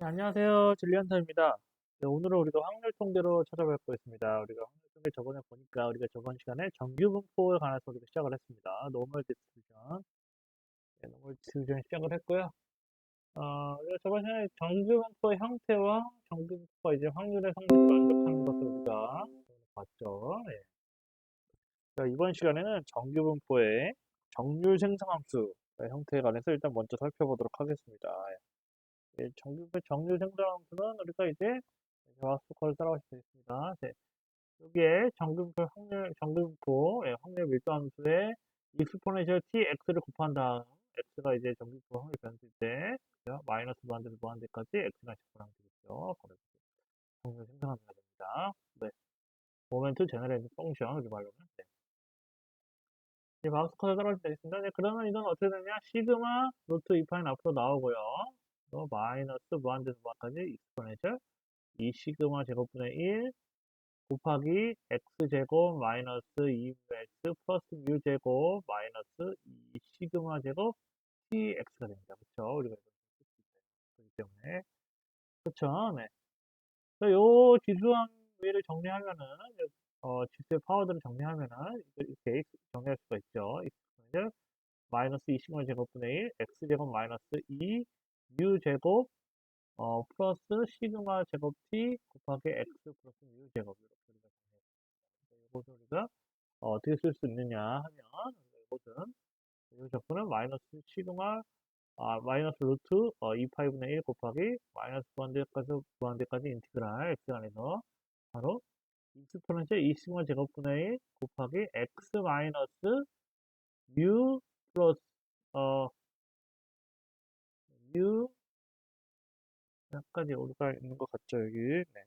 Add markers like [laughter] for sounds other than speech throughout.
네, 안녕하세요. 진리안타입니다. 네, 오늘은 우리가 확률 통계로 찾아볼 거겠습니다. 우리가 확률 통계 저번에 보니까 우리가 저번 시간에 정규 분포에 관해서 우리가 시작을 했습니다. 노멀 디스트리뷰션. 네, 노멀 디스트리뷰션 시작을 했고요. 어, 저번 시간에 정규 분포의 형태와 정규 분포가 이제 확률의 성질을 만족하는 것을 우리가 봤죠. 예. 자, 이번 시간에는 정규 분포의 정률 생성함수 형태에 관해서 일단 먼저 살펴보도록 하겠습니다. 예, 정규, 정률 생성함수는 우리가 이제 마스터커를 따라가시면 되겠습니다. 네. 여기에 정규분포 확률, 정규분포 예, 확률 밀도함수에 익스포넨셜 tx를 곱한 다음 x가 이제 정규분포 확률 변수일 때 그죠? 마이너스 무한대에서 무한대까지 x가 적분하면 되겠죠. 바로 정률 생성함수가 됩니다. 네. 모멘트 제너레이트 펑션 우리 말로는 네. 이제 마우스 커서 따라가시면 되겠습니다. 네, 그러면 이건 어떻게 되냐? 시그마 루트 2파인 앞으로 나오고요. 또 마이너스 무한대에서 무한까지 익스포넨셜 2 시그마 제곱분의 1 곱하기 x제곱 마이너스 2x 플러스 뮤 제곱 마이너스 2 시그마 제곱 tx가 됩니다. 그렇죠? 우리가 그렇기 때문에 그렇죠? 네. 요 지수항 위를 정리하면은 어, 지수의 파워들을 정리하면은 이렇게 정리할 수가 있죠. 마이너스 2 시그마 제곱분의 1 x제곱 마이너스 2 뮤 제곱 어, 플러스 시그마 제곱 t 곱하기 x 플러스 뮤 제곱 이렇게 우리가 정리했습니다. 이것을 우리가 어, 어떻게 쓸 수 있느냐 하면 이것은 이 적분은 마이너스 시그마 아, 마이너스 루트 어, 2파이분의 1 곱하기 마이너스 무한대까지 무한대까지 인티그랄 x 안에서 바로 익스포넨셜 2 시그마 제곱분의 1 곱하기 x 마이너스 뮤 플러스 어 뮤 약간 오류가 있는 것 같죠, 여기. 네.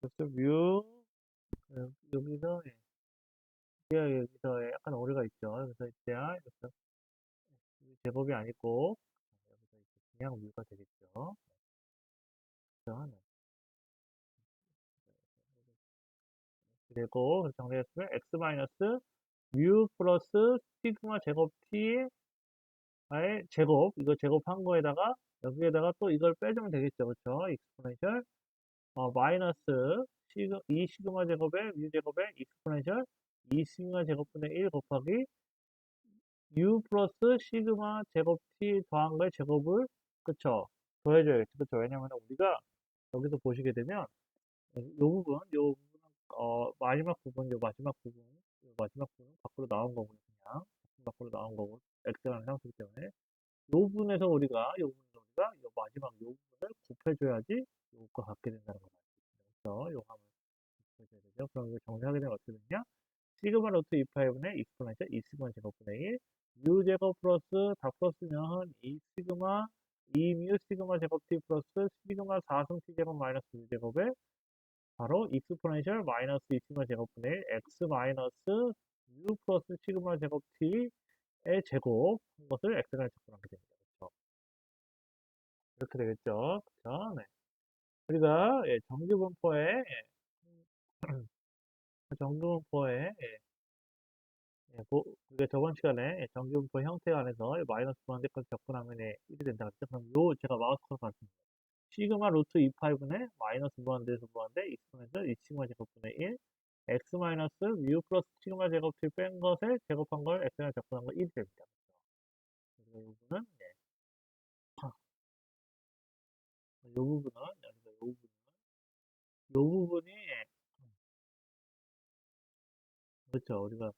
그래서 뮤, 어, 여기서, 예. 여기서 약간 오류가 있죠. 그래서 이때야, 여기서 제곱이 아니고, 여기서 이제 그냥 뮤가 되겠죠. 그렇죠? 네. 그리고 정리했으면 x 마이너스 뮤 플러스 시그마 제곱 t 의 제곱, 이거 제곱한 거에다가 여기에다가 또 이걸 빼주면 되겠죠. 그렇죠? 익스포넨셜 어, 마이너스 시그, 2 시그마 제곱에 뮤 제곱에 익스포넨셜 2 시그마 제곱분의 1 곱하기 u 플러스 시그마 제곱 t 더한 거의 제곱을 그쵸 더해줘야겠죠. 그쵸 왜냐면 우리가 여기서 보시게 되면 이 부분, 요 부분 어, 마지막 부분, 요 마지막 부분, 요 마지막 부분은 밖으로 나온 거고요. 그냥 밖으로 나온 거고 x라는 상수기 때문에 요 부분에서 우리가 요 부분 우리가 이 마지막 요 부분을 곱해줘야지 요거 갖게 된다는 걸 알수 있습니다. 그래서 요 함을 곱해줘야 되죠. 그럼 이거 정리하게 되면 어떻게 되냐? 시그마 루트 2파이분의 익스포넨셜 2 시그마 제곱분의 1뮤 제곱 플러스 다 플러스면 2 시그마 2뮤 시그마 제곱 t 플러스 시그마 4승 t 제곱 마이너스 뮤 제곱에 바로 익스포넨셜 마이너스 2 시그마 제곱분의 1 x 마이너스 뮤 플러스 시그마 제곱 t의 제곱 한 것을 x가 적분하게 됩니다. 이렇게 되겠죠. 그렇죠? 네. 우리가 예, 정규분포에 예, [clears throat] 정규분포에 예, 예, 뭐, 우리가 저번 시간에 예, 정규분포 형태 안에서 마이너스 무한대까지 접근하면 예, 1이 된다 그랬죠. 그럼 요 제가 마우스 커서 봤습니다. 시그마 루트 2파이분의 마이너스 무한대에서 무한대 익스포넨셜 2 시그마 제곱분의 1 x 마이너스 뮤 플러스 시그마 제곱을 뺀 것에 제곱한 걸 x랑 접근한 거 1이 됩니다. 그래서 이 부분은 예, 이 부분은 여기서 이 부분은 이 부분이 그렇죠. 우리가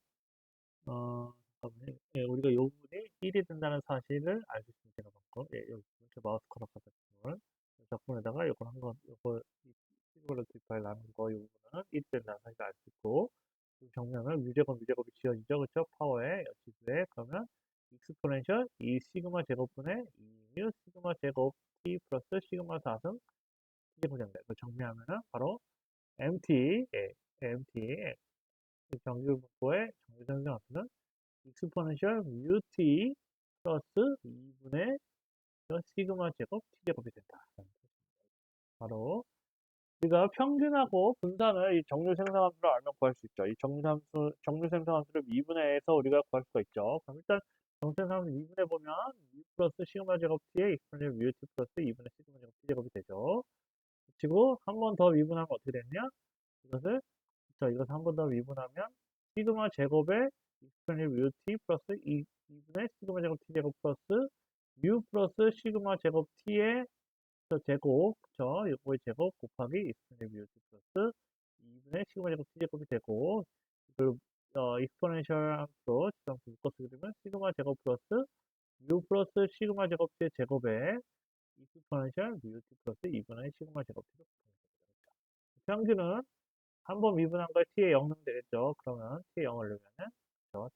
어 잠깐만요. 예, 우리가 이 부분이 1이 된다는 사실을 알 수 있으면 제가 봤고 예, 여기 이렇게 마우스 커서 가졌지만 작품에다가 이걸 한건 이거 시그널 뒷발 나는 거이 부분은 1이 된다는 사실을 알 수 있고 정면을 유제곱 유제곱이 지어지죠 그렇죠 파워의 지수에 그러면 익스포넨셜 2 시그마 제곱분의 2 시그마 제곱 t 플러스 시그마 4승 t제곱인데 그 정리하면은 바로 mt 예, mt 정규분포의 정규정정 합수는 익스포넨셜 뮤t 플러스 2분의 시그마 제곱 t제곱이 된다. 바로 우리가 평균하고 분산을 이 정률 생성함수를 알면 구할 수 있죠. 이 정률 함수, 정률 생성함수를 미분해서 우리가 구할 수가 있죠. 그럼 일단 생성함수 미분해 보면 2 플러스 시그마 제곱 t에 익스포넨셜 뮤t 플러스 2분의 시그마 제곱 t t제곱이 되죠. 그리고 한 번 더 미분하면 어떻게 됐냐? 이것을 자, 이것을 한 번 더 미분하면 시그마 제곱에 익스플레인 뮤 t 플러스 2, 2분의 시그마 제곱 t 제곱 플러스 뮤 플러스 시그마 제곱 t의 저 제곱, 그쵸? 이거의 제곱 곱하기 익스플레인 뮤 t 플러스 2분의 시그마 제곱 t 제곱이 되고 이걸 어, 익스포넨셜 함수로 지금 묶어쓰게 되면 시그마 제곱 플러스 뮤 플러스 시그마 제곱 t의 제곱에 익스포넨셜 뮤 t 플러스 2분의 시그마 제곱 t가 평균은 한 번 미분한 거에 t에 0 넣으면 되겠죠. 그러면 t에 0을 넣으면은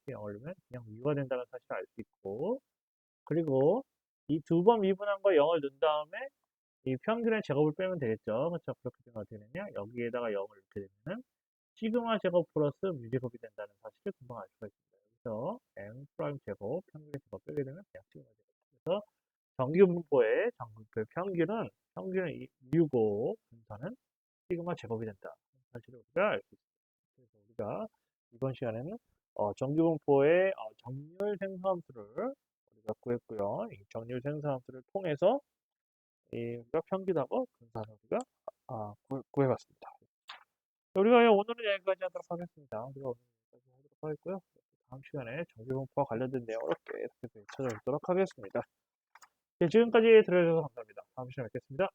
t에 0을 넣으면 그냥 뮤가 된다는 사실을 알 수 있고 그리고 이 두 번 미분한 거에 0을 넣은 다음에 이 평균의 제곱을 빼면 되겠죠. 그렇죠? 그렇게 되면 어떻게 되냐? 여기에다가 0을 넣게 되면은 시그마 제곱 플러스 뮤 제곱이 된다는 사실을 금방 알 수가 있습니다. 그래서 m 프라임 제곱 평균의 제곱 빼게 되면 시그마 제곱. 그래서 정규 분포의 정규 평균은 평균은 이 뮤고 분산은 시그마 제곱이 된다. 사실을 우리가 알 수 있습니다. 그래서 우리가 이번 시간에는 어, 정규분포의 어, 정률 생성함수를 우리가 구했고요. 이 정률 생성함수를 통해서 이 우리가 평균하고 분산을 우리가 아, 구, 구해봤습니다. 우리가 오늘은 여기까지 하도록 하겠습니다. 우리가 오늘 여기까지 하도록 하겠고요. 다음 시간에 정규분포와 관련된 내용을 계속해서 찾아뵙도록 하겠습니다. 네, 지금까지 들어주셔서 감사합니다. 다음 시간에 뵙겠습니다.